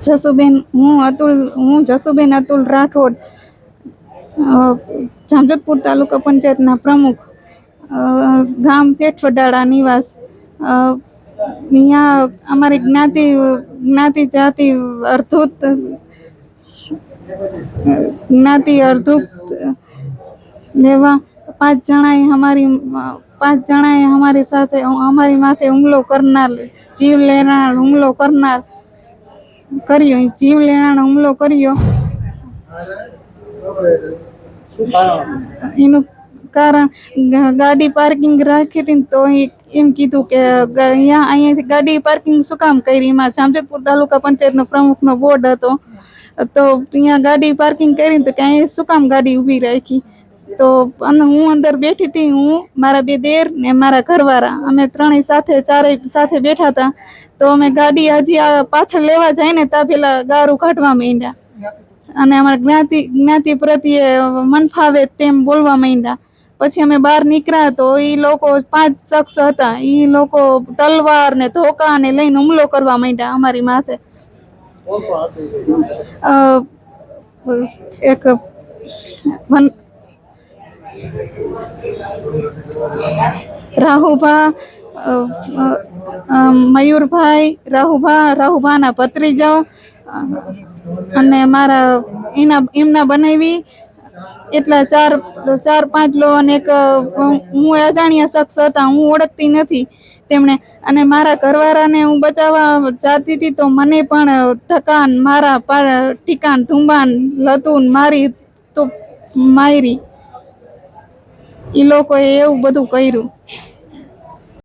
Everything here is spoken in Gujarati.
જસુબેન, હું અતુલ, હું જસુબેન અતુલ રાઠોડ જામજતપુર તાલુકા પંચાયતના પ્રમુખ ગામ શેઠ વડાળા નિવાસ અહીંયા અમારી જ્ઞાતિ જ્ઞાતિ જાતિ અર્ધૂત જ્ઞાતિ અર્ધૂત લેવા પાંચ જણાએ અમારી પાંચ જણાએ અમારી સાથે અમારી માથે હુમલો કરનાર જીવ લેનાર હુમલો કરનાર કર્યો. જીવ લેનાર હુમલો કર્યો. શું કારણ? એનું કારણ ગા- ગાડી પાર્કિંગ રાખી હતી ને તો એ એમ કીધું કે ગ- અહીંયા અહીંયાથી ગાડી પાર્કિંગ શું કામ કરી? એમાં જામજોધપુર તાલુકા પંચાયતનો પ્રમુખનો બોર્ડ હતો. તો અહીંયા ગાડી પાર્કિંગ કરી ને તો કે અહીંયા શું કામ ગાડી ઊભી રાખી? તો હું અંદર બેઠી હતી, હું, મારા બે દેર ને મારા ઘરવાળા. અમે ત્રણેય સાથે, ચારેય સાથે બેઠા હતા. તો અમે ગાડી હજી પાછળ લેવા જાય ને, ત્યાં પેલા ગારું કાઢવા માંડ્યા. અને અમારા જ્ઞાતિ જ્ઞાતિ પ્રત્યે મન ફાવે તેમ બોલવા માંડ્યા. પછી અમે બહાર નીકળ્યા તો એ લોકો પાંચ શખ્સ હતા. એ લોકો તલવાર ને ધોકા ને લઈને હુમલો કરવા માંડ્યા અમારી માથે. એક રાહુભા મયુરભાઈ, રાહુભા, રાહુભાના ભત્રીજા અને મારા એના, એમના બનાવી એટલા ચાર ચાર, પાંચ લો અને એક હું અજાણ્યા શખ્સ હતા, હું ઓળખતી નથી તેમણે. અને મારા ઘરવાળાને હું બચાવવા જાતી હતી તો મને પણ થકાન મારા ઠીકાન ધુંબાન, લતુન મારી તો મારી. એ લોકોએ એવું બધું કર્યું.